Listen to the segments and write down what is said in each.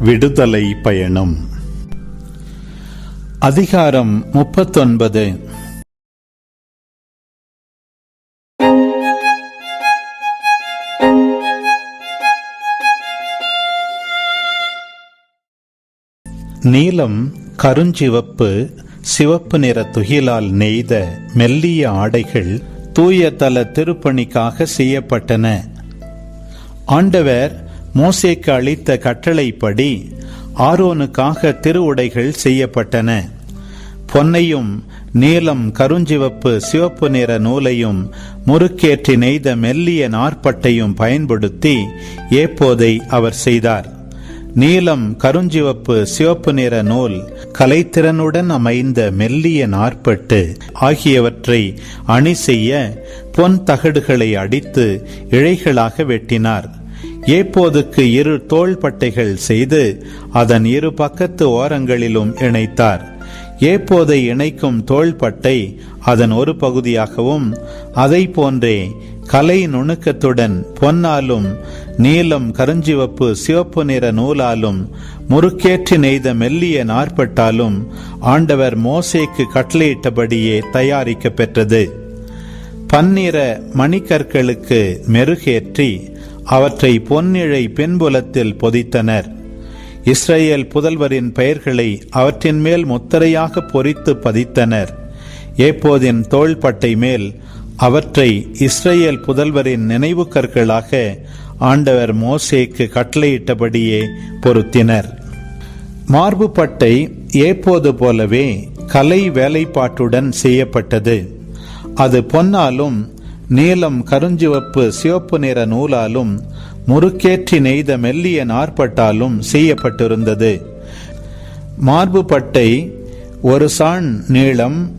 விடுதலை பயணம். அதிகாரம் முப்பத்தொன்பது. நீலம் கருஞ்சிவப்பு சிவப்பு நிற துகிலால் நெய்த மெல்லிய ஆடைகள் தூய தல திருப்பணிக்காக செய்யப்பட்டன. ஆண்டவர் மோசேக்கு அளித்த கட்டளைப்படி ஆரோனுக்காக திருவுடைகள் செய்யப்பட்டன. பொன்னையும் நீலம் கருஞ்சிவப்பு சிவப்பு நிற நூலையும் முறுக்கேற்றி நெய்த மெல்லிய நாற்பட்டையும் பயன்படுத்தி ஏப்போதை அவர் செய்தார். நீலம் கருஞ்சிவப்பு சிவப்பு நிற நூல் கலைத்திறனுடன் அமைந்த மெல்லிய நாற்பட்டு ஆகியவற்றை அணி செய்ய பொன் தகடுகளை அடித்து இழைகளாக வெட்டினார். ஏப்போதுக்கு இரு தோள்பட்டைகள் செய்து அதன் இரு பக்கத்து ஓரங்களிலும் இணைத்தார். ஏப்போதை இணைக்கும் தோள்பட்டை அதன் ஒரு பகுதியாகவும் அதை போன்றே கலை நுணுக்கத்துடன் பொன்னாலும் நீலம் கருஞ்சிவப்பு சிவப்பு நிற நூலாலும் முறுக்கேற்றி நெய்த மெல்லிய நாற்பட்டாலும் ஆண்டவர் மோசேக்கு கட்டளையிட்டபடியே தயாரிக்க பெற்றது பன்னிற மணிக்கற்களுக்கு மெருகேற்றி அவற்றை பொன்னிழை பின்புலத்தில் பொதித்தனர். இஸ்ரேல் புதல்வரின் பெயர்களை அவற்றின் மேல் முத்திரையாக பொறித்து பதித்தனர். ஏப்போதின் தோள்பட்டை மேல் அவற்றை இஸ்ரேல் புதல்வரின் நினைவு கற்களாக ஆண்டவர் மோசேக்கு கட்டளையிட்டபடியே பொருத்தினர். மார்பு பட்டை ஏப்போது போலவே கலை வேலைப்பாட்டுடன் செய்யப்பட்டது. அது பொன்னாலும் நீலம் கருஞ்சிவப்பு சிவப்பு நிற நூலாலும் முறுக்கேற்றி நெய்த மெல்லிய நாற்பட்டாலும் செய்யப்பட்டிருந்தது. மார்பு பட்டை ஒரு சாண் நீளம்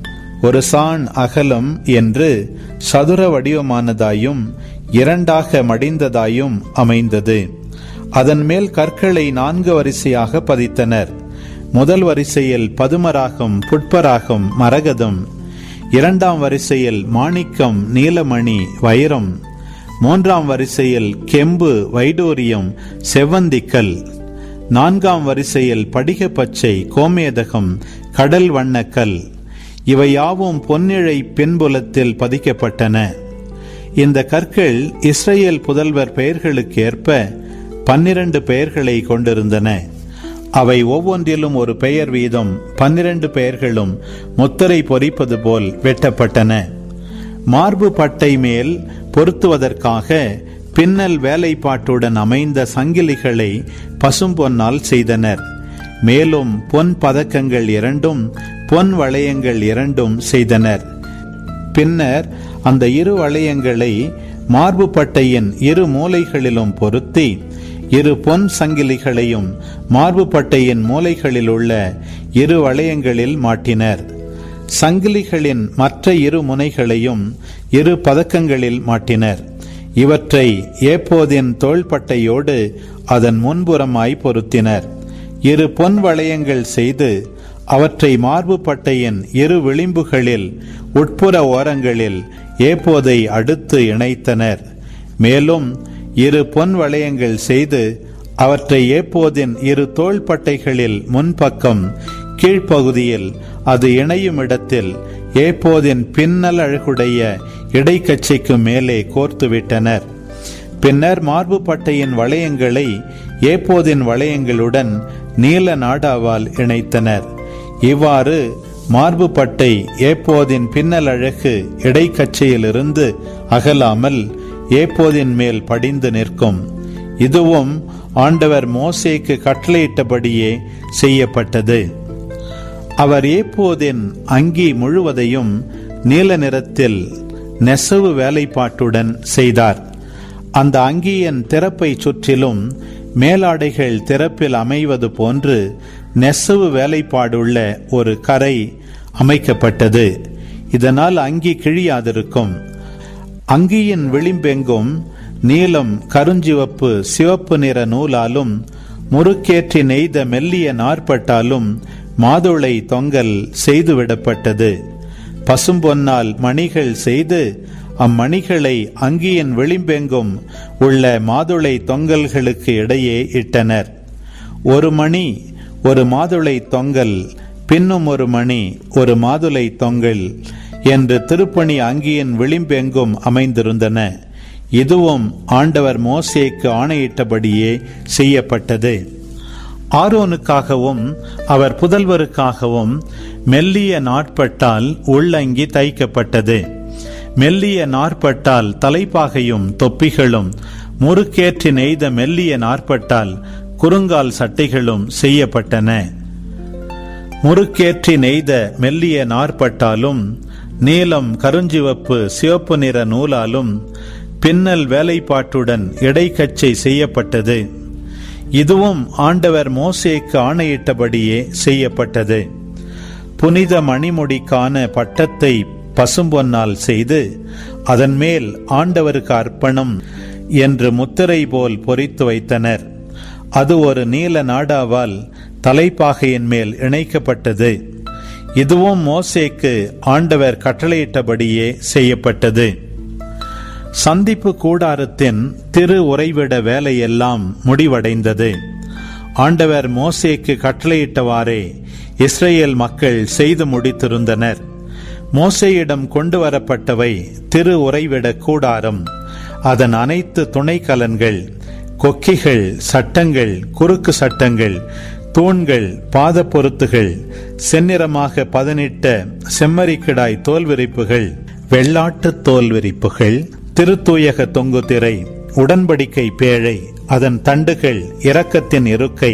ஒரு சாண் அகலம் என்று சதுர வடிவமானதாயும் இரண்டாக மடிந்ததாயும் அமைந்தது. அதன் மேல் கற்களை நான்கு வரிசையாக பதித்தனர். முதல் வரிசையில் பதுமராகம் புட்பராகம் மரகதம் இரண்டாம் வரிசையில் மாணிக்கம் நீலமணி வைரம். மூன்றாம் வரிசையில் கெம்பு வைடூரியம் செவ்வந்திக்கல். நான்காம் வரிசையில் படிகப்பச்சை கோமேதகம் கடல் வண்ணக்கல். இவை யாவும் பொன்னிழை பின்புலத்தில் பதிக்கப்பட்டன. இந்த கற்கள் இஸ்ரேல் புதல்வர் பெயர்களுக்கு ஏற்ப பன்னிரண்டு பெயர்களை கொண்டிருந்தன. அவை ஒவ்வொன்றிலும் ஒரு பெயர் வீதம் பன்னிரண்டு பெயர்களும் முத்திரை பொறிப்பது போல் வெட்டப்பட்டன. மார்பு பட்டை மேல் பொருத்துவதற்காக பின்னல் வேலைப்பாட்டுடன் அமைந்த சங்கிலிகளை பசும்பொன்னால் செய்தனர். மேலும் பொன் பதக்கங்கள் இரண்டும் பொன் வளையங்கள் இரண்டும் செய்தனர். பின்னர் அந்த இரு வளையங்களை மார்பு பட்டையின் இரு மூலைகளிலும் பொருத்தி இரு பொன் சங்கிலிகளையும் மார்புப்பட்டையின் மூலைகளில் உள்ள இரு வளையங்களில் மாட்டினர். சங்கிலிகளின் மற்ற இரு முனைகளையும் இரு பதக்கங்களில் மாட்டினர். இவற்றை ஏப்போதின் தோள்பட்டையோடு அதன் முன்புறமாய் பொருத்தினர். இரு பொன் வளையங்கள் செய்து அவற்றை மார்பு பட்டையின் இரு விளிம்புகளில் உட்புற ஓரங்களில் ஏப்போதை அடுத்து இணைத்தனர். மேலும் இரு பொன் வளையங்கள் செய்து அவற்றை ஏப்போதின் இரு தோள்பட்டைகளில் முன்பக்கம் கீழ்ப்பகுதியில் அது இணையும் இடத்தில் ஏப்போதின் பின்னல் அழகுடைய இடைக்கச்சைக்கு மேலே கோர்த்துவிட்டனர். பின்னர் மார்பு பட்டையின் வளையங்களை ஏப்போதின் வளையங்களுடன் நீல நாடாவால் இணைத்தனர். இவ்வாறு மார்பு பட்டை ஏப்போதின் பின்னல் அழகு இடைக்கச்சையிலிருந்து அகலாமல் ஏப்போதின் மேல் படிந்து நிற்கும். இதுவும் ஆண்டவர் மோசேக்கு கட்டளையிட்டபடியே செய்யப்பட்டது. அவர் ஏப்போதின் அங்கி முழுவதையும் நீல நிறத்தில் நெசவு வேலைப்பாட்டுடன் செய்தார். அந்த அங்கியின் திறப்பை சுற்றிலும் மேலாடைகள் திறப்பில் அமைவது போன்று நெசவு வேலைப்பாடுள்ள ஒரு கரை அமைக்கப்பட்டது. இதனால் அங்கி கிழியாதிருக்கும். அங்கியின் விளிம்பெங்கும் நீலம் கருஞ்சிவப்பு சிவப்பு நிற நூலாலும் முறுக்கேற்றி நெய்த மெல்லிய நாற்பட்டாலும் மாதுளை தொங்கல் செய்துவிடப்பட்டது. பசும்பொன்னால் மணிகள் செய்து அம்மணிகளை அங்கியின் விளிம்பெங்கும் உள்ள மாதுளை தொங்கல்களுக்கு இடையே இட்டனர். ஒரு மணி ஒரு மாதுளை தொங்கல் பின்னும் ஒரு மணி ஒரு மாதுளை தொங்கல் என்று திருப்பணி அங்கியின் விளிம்பெங்கும் அமைந்திருந்தன. இதுவும் ஆண்டவர் மோசேக்கு ஆணையிட்டபடியே செய்யப்பட்டது. ஆரோனுக்காகவும் அவர் புதல்வருக்காகவும் மெல்லிய நாட்பட்டால் உள்ளங்கி தைக்கப்பட்டது. மெல்லிய நாற்பட்டால் தலைப்பாகையும் தொப்பிகளும் முறுக்கேற்றி நெய்த மெல்லிய நாற்பட்டால் குறுங்கால் சட்டைகளும் செய்யப்பட்டன. முறுக்கேற்றி நெய்த மெல்லிய நாற்பட்டாலும் நீலம் கருஞ்சிவப்பு சிவப்பு நிற நூலாலும் பின்னல் வேலைப்பாட்டுடன் இடைக்கச்சை செய்யப்பட்டது. இதுவும் ஆண்டவர் மோசேக்கு ஆணையிட்டபடியே செய்யப்பட்டது. புனித மணிமுடிக்கான பட்டத்தை பசும்பொன்னால் செய்து அதன் மேல் ஆண்டவருக்கு அர்ப்பணம் என்று முத்திரை போல் பொறித்து வைத்தனர். அது ஒரு நீல நாடாவால் தலைப்பாகையின் மேல் இணைக்கப்பட்டது. இதுவும் மோசேக்கு ஆண்டவர் கட்டளையிட்டபடியே செய்யப்பட்டது. சந்திப்பு கூடாரத்தின் திரு உறைவிட வேலையெல்லாம் முடிவடைந்தது. ஆண்டவர் மோசேக்கு கட்டளையிட்டவாறே இஸ்ரேல் மக்கள் செய்து முடித்திருந்தனர். மோசேயிடம் கொண்டு வரப்பட்டவை திரு உறைவிட கூடாரம். அதன் அனைத்து துணைக்கலன்கள் கொக்கிகள் சட்டங்கள் குறுக்கு சட்டங்கள் தூண்கள் பாத பொருத்துகள் செந்நிறமாக பதனிட்ட செம்மறிக்கிடாய் தோல் விரிப்புகள் வெள்ளாட்டு தோல் விரிப்புகள் திருத்தூயக தொங்கு திரை உடன்படிக்கை பேழை அதன் தண்டுகள் இரக்கத்தின் இருக்கை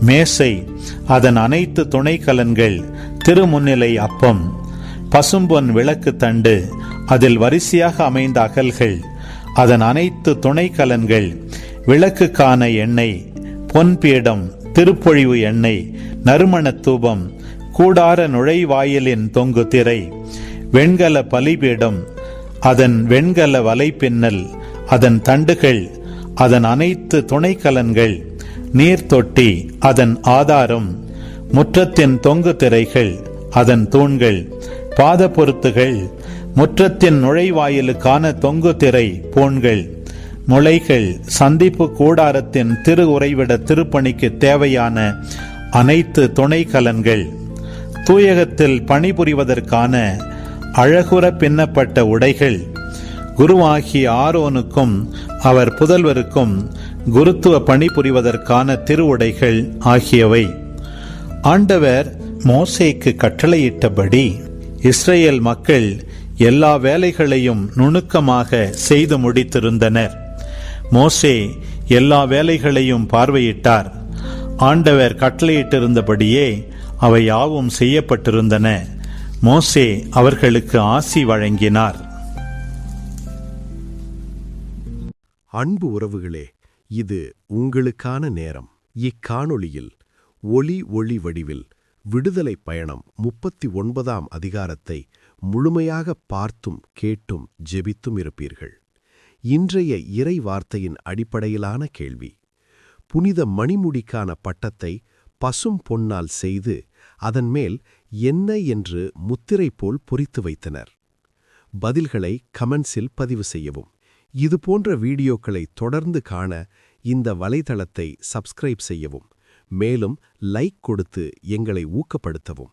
மேசை அதன் அனைத்து துணைக்கலன்கள் திருமுன்னிலை அப்பம் பசும்பொன் விளக்கு தண்டு அதில் வரிசையாக அமைந்த அகல்கள் அதன் அனைத்து துணைக்கலன்கள் விளக்குக்கான எண்ணெய் பொன்பீடம் திருப்பொழிவு எண்ணெய் நறுமண தூபம் கூடார நுழைவாயிலின் தொங்கு திரை வெண்கல பலிபீடம் அதன் வெண்கல வலைப்பின்னல் அதன் தண்டுகள் அதன் அனைத்து துணைக்கலன்கள் நீர்த்தொட்டி அதன் ஆதாரம் முற்றத்தின் தொங்கு திரைகள் அதன் தூண்கள் பாத பொருத்துகள் முற்றத்தின் நுழைவாயிலுக்கான தொங்கு திரை பூண்கள். முளைகள் சந்திப்பு கூடாரத்தின் திரு உறைவிட திருப்பணிக்கு தேவையான அனைத்து துணை கலன்கள் தூயகத்தில் பணிபுரிவதற்கான அழகுற பின்னப்பட்ட உடைகள். குருவாகிய ஆரோனுக்கும் அவர் புதல்வருக்கும் குருத்துவ பணிபுரிவதற்கான திருவுடைகள் ஆகியவை. ஆண்டவர் மோசேக்கு கட்டளையிட்டபடி இஸ்ரேல் மக்கள் எல்லா வேலைகளையும் நுணுக்கமாக செய்து முடித்திருந்தனர். மோசே எல்லா வேலைகளையும் பார்வையிட்டார். ஆண்டவர் கட்டளையிட்டிருந்தபடியே அவை யாவும் செய்யப்பட்டிருந்தன. மோசே அவர்களுக்கு ஆசி வழங்கினார். அன்பு உறவுகளே இது உங்களுக்கான நேரம். இக்காணொளியில் ஒளி ஒளி வடிவில் விடுதலை பயணம் முப்பத்தி ஒன்பதாம் அதிகாரத்தை முழுமையாக பார்த்தும் கேட்டும் ஜெபித்தும் இருப்பீர்கள். இன்றைய இறை வார்த்தையின் அடிப்படையிலான கேள்வி. புனித மணிமுடிக்கான பட்டத்தை பசும் பொன்னால் செய்து அதன் மேல் என்ன என்று முத்திரை போல் பொறித்து வைத்தனர். பதில்களை கமெண்ட்ஸில் பதிவு செய்யவும். இதுபோன்ற வீடியோக்களை தொடர்ந்து காண இந்த வலைதளத்தை சப்ஸ்கிரைப் செய்யவும். மேலும் லைக் கொடுத்து எங்களை ஊக்கப்படுத்தவும்.